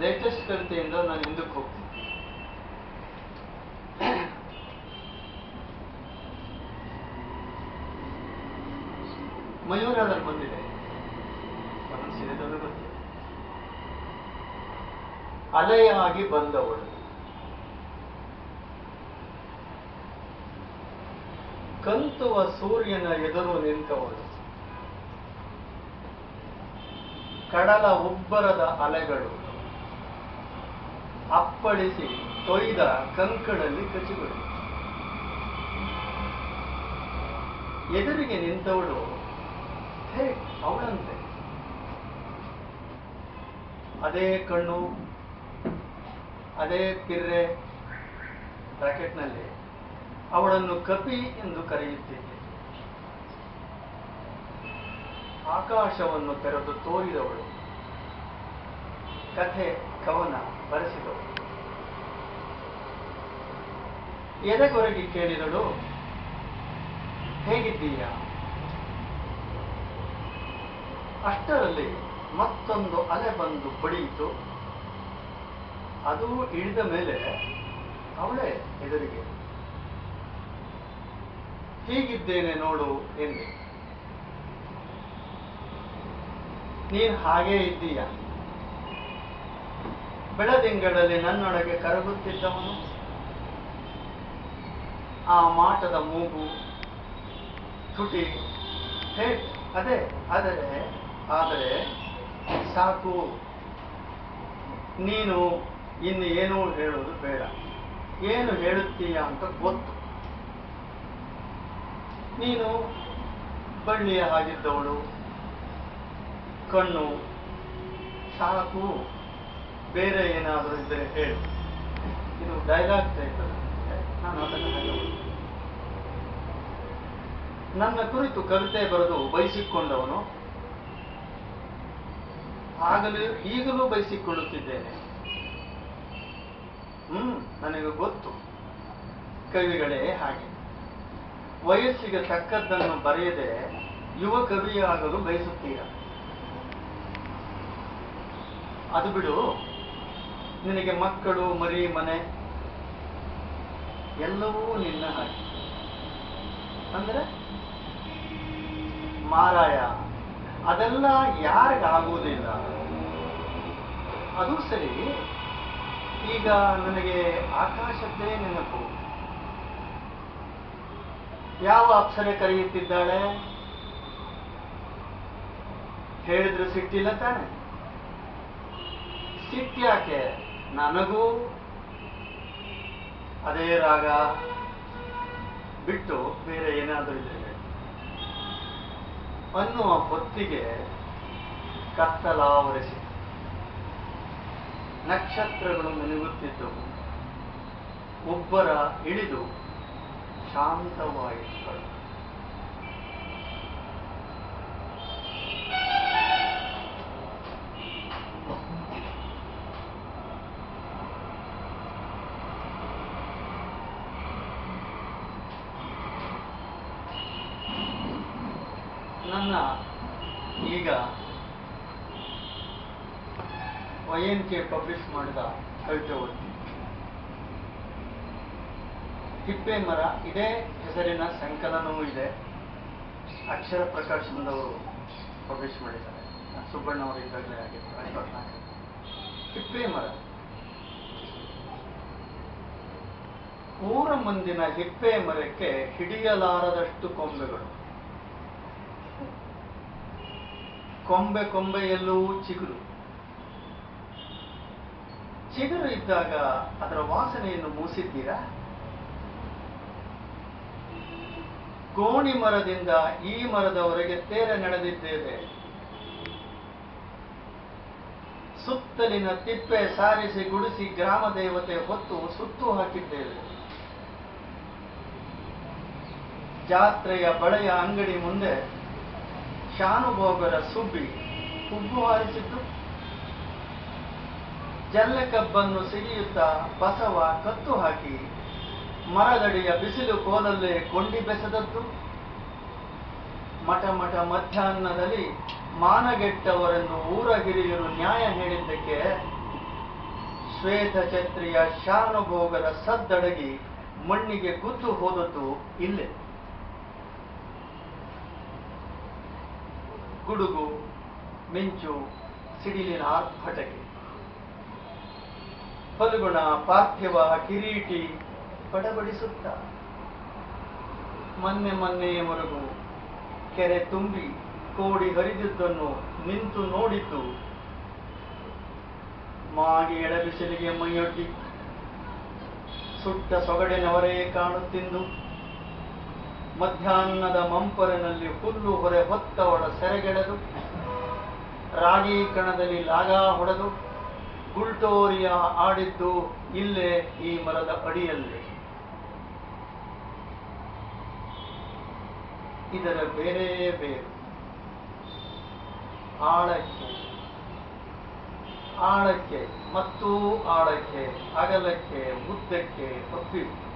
Latest ಕವಿತೆಯಿಂದ ನಾನು ಹಿಂದಕ್ಕೆ ಹೋಗ್ತೀನಿ ಮಯೂರ ಅದನ್ನು ಬಂದಿದೆ? ಅಲೆಯಾಗಿ ಬಂದವಳು. ಕಂತುವ ಸೂರ್ಯನ ಎದುರು ನಿಂತವಳು. ಕಡಲ ಉಬ್ಬರದ ಅಲೆಗಳು. ಅಪ್ಪಳಿಸಿ ತೊಯ್ದ ಕಂಕಣಲ್ಲಿ ಕಚಿಗಳು ಎದುರಿಗೆ ನಿಂತವಳು, ಹೇ, ಅವಳಂತೆ. ಅದೇ ಕಣ್ಣು, ಅದೇ ಪಿರ್ರೆ ಬ್ರಾಕೆಟ್ನಲ್ಲಿ ಅವಳನ್ನು ಕಪಿ ಎಂದು ಕರೆಯುತ್ತಿದ್ದೆ ಆಕಾಶವನ್ನು ತೆರೆದು ತೋರಿದವಳು, ಕಥೆ, ಕವನ ಬರೆಸಿದವಳು ಎದೆಗೊರಗಿ ಕೇಳಿದಳು, ಹೇಗಿದ್ದೀಯ? ಅಷ್ಟರಲ್ಲಿ ಮತ್ತೊಂದು ಅಲೆ ಬಂದು ಬಡಿಯಿತು ಅದು ಇಳಿದ ಮೇಲೆ ಅವಳೇ ಎದುರಿಗೆ ಹೀಗಿದ್ದೇನೆ ನೋಡು ಎಂದೆ. ನೀನ್ ಹಾಗೇ ಇದ್ದೀಯ? ಬೆಳದಿಂಗಳಲ್ಲಿ ನನ್ನೊಳಗೆ ಕರಗುತ್ತಿದ್ದವನು. ಆ ಮಾಟದ ಮೂಗು ತುಟಿ. ಹೇ, ಅದೇ, ಆದರೆ ಆದರೆ ಸಾಕು. ನೀನು ಇನ್ನು ಏನೂ ಹೇಳುವುದು ಬೇಡ. ಏನು ಹೇಳುತ್ತೀಯ ಅಂತ ಗೊತ್ತು. ನೀನು ಬಳ್ಳಿಯ ಹಾಗಿದ್ದವಳು. ಕಣ್ಣು ಸಾಕು. ಬೇರೆ ಏನಾದರೂ ಇದ್ದರೆ ಹೇಳಿ. ಇದು ಡೈಲಾಗ್ ಟೈಪ್ ನಾನು ಅದನ್ನು ಹಾಗೆ ನನ್ನ ಕುರಿತು ಕವಿತೆ ಬರೆದು ಬಯಸಿಕೊಂಡವನು ಆಗಲೇ ಈಗಲೂ ಬಯಸಿಕೊಳ್ಳುತ್ತಿದ್ದೇನೆ. ಹ್ಮ್, ನನಗೆ ಗೊತ್ತು. ಕವಿಗಳೇ ಹಾಗೆ. ವಯಸ್ಸಿಗೆ ತಕ್ಕದ್ದನ್ನು ಬರೆಯದೆ ಯುವ ಕವಿಯಾಗಲು ಬಯಸುತ್ತೀರ? ಅದು ಬಿಡು. ನಿನಗೆ ಮಕ್ಕಳು, ಮರಿ, ಮನೆ ಎಲ್ಲವೂ ನಿನ್ನ ಹಾಗೆ. ಅಂದ್ರೆ ಮಾರಾಯ, ಅದೆಲ್ಲ ಯಾರಿಗಾಗುವುದಿಲ್ಲ? ಅದು ಸರಿ. ಈಗ ನನಗೆ ಆಕಾಶದ್ದೇ ನೆನಪು. ಯಾವ ಅಪ್ಸರೆ ಕರೆಯುತ್ತಿದ್ದಾಳೆ? ಹೇಳಿದ್ರು ಸಿಟ್ಟಿಲ್ಲ ತಾನೆ. ಸಿಟ್ಟ್ಯಾಕೆ ನನಗೂ ಅದೇ ರಾಗ ಬಿಟ್ಟು ಬೇರೆ ಏನಾದರೂ ಇದ್ರೆ. ಅನ್ನುವ ಹೊತ್ತಿಗೆ ಕತ್ತಲಾವರಿಸಿ ನಕ್ಷತ್ರಗಳು ಮಿನುಗುತ್ತಿದ್ದವು ಒಬ್ಬರ ಇಳಿದು ಶಾಂತವಾಯಿತು ಕಣ್ಣು. ನನ್ನ ಈಗ ವೈ ಎನ್ ಕೆ ಪಬ್ಲಿಷ್ ಮಾಡಿದ ಕವಿತೆ ಓದ್ತೀನಿ. ತಿಪ್ಪೆ ಮರ, ಇದೇ ಹೆಸರಿನ ಸಂಕಲನವೂ ಇದೆ. ಅಕ್ಷರ ಪ್ರಕಾಶನದವರು ಪಬ್ಲಿಷ್ ಮಾಡಿದ್ದಾರೆ. ಸುಬ್ಬಣ್ಣ ಅವರು ಇದ್ದಾಗಲೇ ಆಗಿದ್ದಾರೆ. ತಿಪ್ಪೆ ಮರ. ಊರ ಮುಂದಿನ ಹಿಪ್ಪೆ ಮರಕ್ಕೆ ಹಿಡಿಯಲಾರದಷ್ಟು ಕೊಂಬೆಗಳು. ಕೊಂಬೆ ಕೊಂಬೆಯಲ್ಲೂ ಚಿಗುರು. ಚಿಗುರು ಇದ್ದಾಗ ಅದರ ವಾಸನೆಯನ್ನು ಮೂಸಿದ್ದೀರಾ? ಗೋಣಿ ಮರದಿಂದ ಈ ಮರದವರೆಗೆ ತೇರೆ ನಡೆದಿದ್ದೇವೆ. ಸುತ್ತಲಿನ ತಿಪ್ಪೆ ಸಾರಿಸಿ ಗುಡಿಸಿ ಗ್ರಾಮ ದೇವತೆ ಹೊತ್ತು ಸುತ್ತು ಹಾಕಿದ್ದೇವೆ. ಜಾತ್ರೆಯ ಬಳೆಯ ಅಂಗಡಿ ಮುಂದೆ ಶಾನುಭೋಗರ ಸುಬ್ಬಿ ಹುಬ್ಬು ಹಾರಿಸಿದ್ದು ಜಲ್ಲಕಬ್ಬನ್ನು ಸಿಗಿಯುತ್ತಾ ಬಸವ ಕತ್ತು ಹಾಕಿ ಮರದಡಿಯ ಬಿಸಿಲು ಕೋಲಲ್ಲೇ ಕೊಂಡಿ ಬೆಸೆದದ್ದು. ಮಠ ಮಠ ಮಧ್ಯಾಹ್ನದಲ್ಲಿ ಮಾನಗೆಟ್ಟವರನ್ನು ಊರ ಹಿರಿಯರು ನ್ಯಾಯ ಹೇಳಿದ್ದಕ್ಕೆ ಶ್ವೇತಛತ್ರಿಯ ಶಾನುಭೋಗದ ಸದ್ದಡಗಿ ಮಣ್ಣಿಗೆ ಗುದ್ದು ಹೋದದ್ದು ಇಲ್ಲೇ. ಗುಡುಗು, ಮಿಂಚು, ಸಿಡಿಲಿನ ಆರ್ಭಟಕೆ ಫಲ್ಗುಣ ಪಾರ್ಥಿವ ಕಿರೀಟಿ ಬಡಬಡಿಸುತ್ತ. ಮೊನ್ನೆ ಮೊನ್ನೆ ಮರುಗು, ಕೆರೆ ತುಂಬಿ ಕೋಡಿ ಹರಿದಿದ್ದನ್ನು ನಿಂತು ನೋಡಿದ್ದು. ಮಾಗಿ ಎಡಬಿಸಿಲಿಗೆ ಮೈಯೊಡ್ಡಿ. ಸುಟ್ಟ ಸೊಗಡಿನವರೇ ಕಾಣುತ್ತಿಂದು ಮಧ್ಯಾಹ್ನದ ಮಂಪರಿನಲ್ಲಿ ಹುಲ್ಲು ಹೊರೆ ಹೊತ್ತವಳ ಸೆರೆಗೆಳೆದು, ರಾಗಿ ಕಣದಲ್ಲಿ ಲಾಗ ಹೊಡೆದು ಗುಲ್ಟೋರಿಯ ಆಡಿದ್ದು ಇಲ್ಲೇ ಈ ಮರದ ಅಡಿಯಲ್ಲಿ. ಇದರ ಬೇರೆ ಬೇರು. ಆಳಕ್ಕೆ ಆಳಕ್ಕೆ ಮತ್ತು ಆಳಕ್ಕೆ, ಅಗಲಕ್ಕೆ ಉದ್ದಕ್ಕೆ ಒಪ್ಪಿವು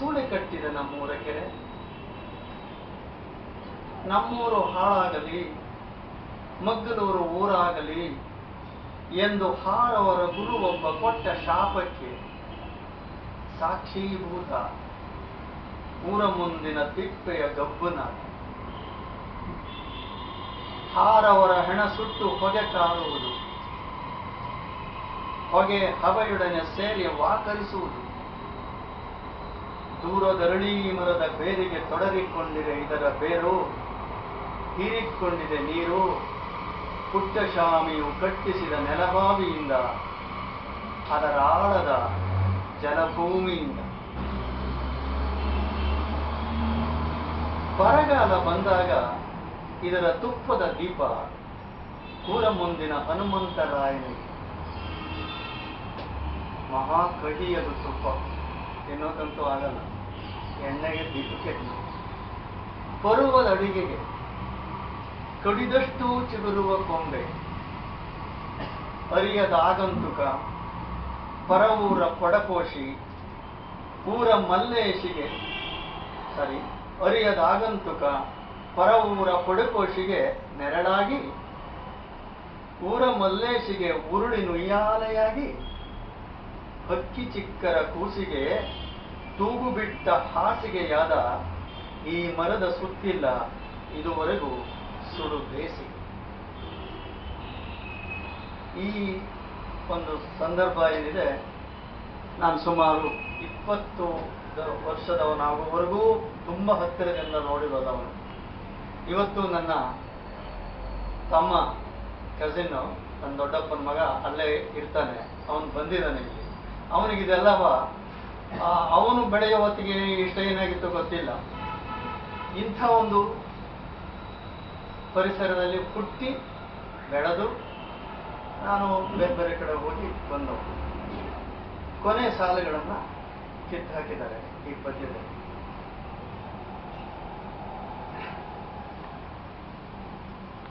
ಸೂಳೆ ಕಟ್ಟಿದ ನಮ್ಮೂರ ಕೆರೆ. ನಮ್ಮೂರು ಹಾಳಾಗಲಿ, ಮಗ್ಗಲೂರು ಊರಾಗಲಿ ಎಂದು ಹಾರವರ ಗುರು ಒಬ್ಬ ಕೊಟ್ಟ ಶಾಪಕ್ಕೆ ಸಾಕ್ಷೀಭೂತ. ಊರ ಮುಂದಿನ ತಿಪ್ಪೆಯ ಗಬ್ಬನ. ಹಾರವರ ಹೆಣ ಸುಟ್ಟು ಹೊಗೆ ಕಾರುವುದು. ಹೊಗೆ ಹಬೆಯೊಡನೆ ಸೇರಿ ವಾಕರಿಸುವುದು. ದೂರದರಳಿ ಮರದ ಬೇರಿಗೆ ತೊಡಗಿಕೊಂಡಿದೆ. ಇದರ ಬೇರು ಹೀರಿಕೊಂಡಿದೆ. ನೀರು ಪುಟ್ಟಶಾಮಿಯು ಕಟ್ಟಿಸಿದ ನೆಲಬಾವಿಯಿಂದ, ಅದರ ಆಳದ ಜಲಭೂಮಿಯಿಂದ. ಬರಗಾಲ ಬಂದಾಗ ಇದರ ತುಪ್ಪದ ದೀಪ ಕೂರ ಮುಂದಿನ ಹನುಮಂತರಾಯನಿಗೆ ಮಹಾ ಕಹಿಯದು ತುಪ್ಪ. ತಿನ್ನೋಕಂತೂ ಆಗಲ್ಲ. ಎಣ್ಣೆಗೆ ಬೀಸು ಚಟ್ನಿ. ಬರುವ ಅಡಿಗೆಗೆ ಕಡಿದಷ್ಟು ಚಿಗುರುವ ಕೊಂಬೆ. ಅರಿಯದ ಆಗಂತುಕ, ಪರವೂರ ಪಡಕೋಶಿ ಊರ ಮಲ್ಲೇಶಿಗೆ ಸರಿ ಅರಿಯದ ಆಗಂತುಕ, ಪರವೂರ ಪಡಕೋಶಿಗೆ ನೆರಳಾಗಿ, ಊರ ಮಲ್ಲೇಶಿಗೆ ಉರುಳಿ ನುಯ್ಯಾಲೆಯಾಗಿ, ಹಕ್ಕಿ ಚಿಕ್ಕರ ಕೂಸಿಗೆ ತೂಗು ಬಿಟ್ಟ ಹಾಸಿಗೆಯಾದ ಈ ಮರದ ಸುತ್ತಿಲ್ಲ ಇದುವರೆಗೂ ಸುಡು ಬೇಸಿ ಈ ಒಂದು ಸಂದರ್ಭ ಏನಿದೆ ನಾನು ಸುಮಾರು ಇಪ್ಪತ್ತು ವರ್ಷದವನಾಗುವವರೆಗೂ ತುಂಬ ಹತ್ತಿರದಿಂದ ನೋಡಿರೋದವನು. ಇವತ್ತು ನನ್ನ ತಮ್ಮ ಕಸಿನ್ ನನ್ನ ದೊಡ್ಡಪ್ಪನ ಮಗ ಅಲ್ಲೇ ಇರ್ತಾನೆ. ಅವನು ಬಂದಿದ್ದಾನೆ ಇಲ್ಲಿ. ಅವನಿಗೆ ಇದೆಲ್ಲವ ಆ, ಅವನು ಬೆಳೆಯ ಹೊತ್ತಿಗೆ ಇಷ್ಟ ಏನಾಗಿತ್ತು ಗೊತ್ತಿಲ್ಲ. ಇಂಥ ಒಂದು ಪರಿಸರದಲ್ಲಿ ಹುಟ್ಟಿ ಬೆಳೆದು ನಾನು ಬೇರೆ ಬೇರೆ ಕಡೆ ಹೋಗಿ ಬಂದವು ಕೊನೆ ಸಾಲುಗಳನ್ನು ಕಿತ್ತು ಹಾಕಿದ್ದಾರೆ ಈ ಪದ್ಯದಲ್ಲಿ.